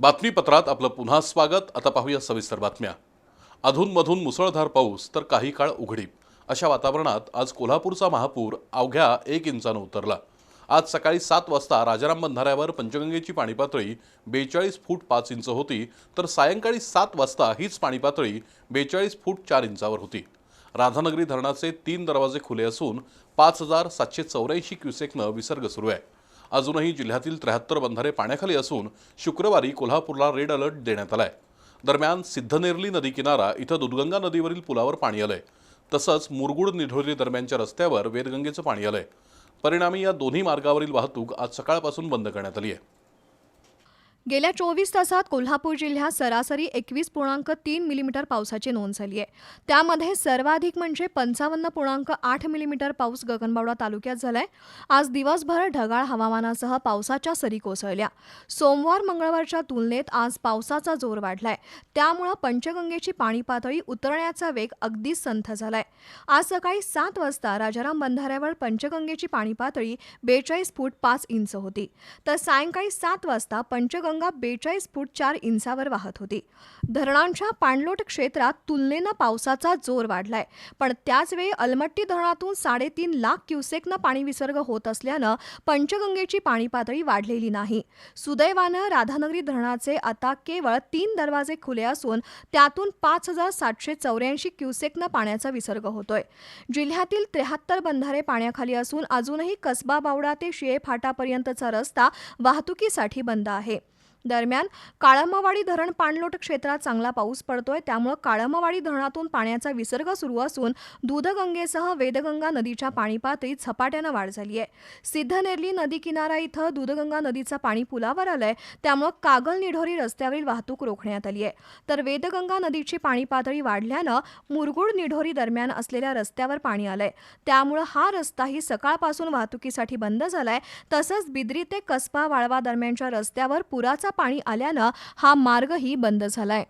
बातमीपत्रात आपलं पुन्हा स्वागत. आता पाहूया सविस्तर बातम्या. अधूनमधून मुसळधार पाऊस तर काही काळ उघडीप अशा वातावरणात आज कोल्हापूरचा महापूर अवघ्या एक इंचानं उतरला. आज सकाळी सात वाजता राजाराम बंधाऱ्यावर पंचगंगेची पाणी पातळी बेचाळीस फूट पाच इंच होती तर सायंकाळी सात वाजता हीच पाणी पातळी बेचाळीस फूट चार इंचावर होती. राधानगरी धरणाचे तीन दरवाजे खुले असून पाच हजार सातशे चौऱ्याऐंशी क्युसेकनं विसर्ग सुरू आहे. अजूनही जिल्ह्यातील त्र्याहत्तर बंधारे पाण्याखाली असून शुक्रवारी कोल्हापूरला रेड अलर्ट देण्यात आलाय. दरम्यान सिद्धनेरली नदी किनारा इथं दुधगंगा नदीवरील पुलावर पाणी आलंय. तसंच मुरगुड निढोरी दरम्यानच्या रस्त्यावर वेदगंगेचं पाणी आलंय. परिणामी या दोन्ही मार्गावरील वाहतूक आज सकाळपासून बंद करण्यात आली आहे. गेल्या चोवीस तासात कोल्हापूर जिल्ह्यात सरासरी एकवीस पूर्णांक तीन मिलीमीटर पावसाची नोंद झाली आहे. त्यामध्ये सर्वाधिक म्हणजे पंचावन्न पूर्णांक आठ मिलीमीटर पाऊस गगनबावडा तालुक्यात झालाय. आज दिवसभर ढगाळ हवामानासह पावसाच्या सरी कोसळल्या. सोमवार मंगळवारच्या तुलनेत आज पावसाचा जोर वाढलाय. त्यामुळं पंचगंगेची पाणी पातळी उतरण्याचा वेग अगदीच संथ झालाय. आज सकाळी सात वाजता राजाराम बंधाऱ्यावर पंचगंगेची पाणी पातळी बेचाळीस फूट पाच इंच होती. तर सायंकाळी सात वाजता पंचगंगा बेचाळीस फूट चार इंचावर वाहत होती. धरणांच्या पाणलोट क्षेत्रात तुलनेनं पावसाचा जोर वाढलाय. पण त्याचवेळी अलमट्टी धरणातून साडेतीन लाख क्युसेकनं पाणी विसर्ग होत असल्यानं पंचगंगेची पाणी पातळी वाढलेली नाही. सुदैवानं राधानगरी धरणाचे आता केवळ तीन दरवाजे खुले असून त्यातून पाच हजार सातशे चौऱ्याऐंशी क्युसेकनं पाण्याचा विसर्ग होतोय. जिल्ह्यातील त्र्याहत्तर बंधारे पाण्याखाली असून अजूनही कसबा बावडा ते शिळे फाटापर्यंतचा रस्ता वाहतुकीसाठी बंद आहे. दरम्यान काळमवाडी धरण पाणलोट क्षेत्रात चांगला पाऊस पडतोय. त्यामुळे काळमवाडी धरणातून पाण्याचा विसर्ग सुरू असून दूधगंगेसह वेदगंगा नदीच्या पाणी पातळीत झपाट्यानं वाढ झाली आहे. सिद्धनेरली नदी किनारा इथं दूधगंगा नदीचं पाणी पुलावर आलंय. त्यामुळे कागल निढोरी रस्त्यावरील वाहतूक रोखण्यात आली आहे. तर वेदगंगा नदीची पाणी पातळी वाढल्यानं मुरगुड निढोरी दरम्यान असलेल्या रस्त्यावर पाणी आलंय. त्यामुळे हा रस्ताही सकाळपासून वाहतुकीसाठी बंद झालाय. तसंच बिद्री ते कसबा वाळवा दरम्यानच्या रस्त्यावर पुराचा पाणी आल्यानं हा मार्गही बंद झालाय.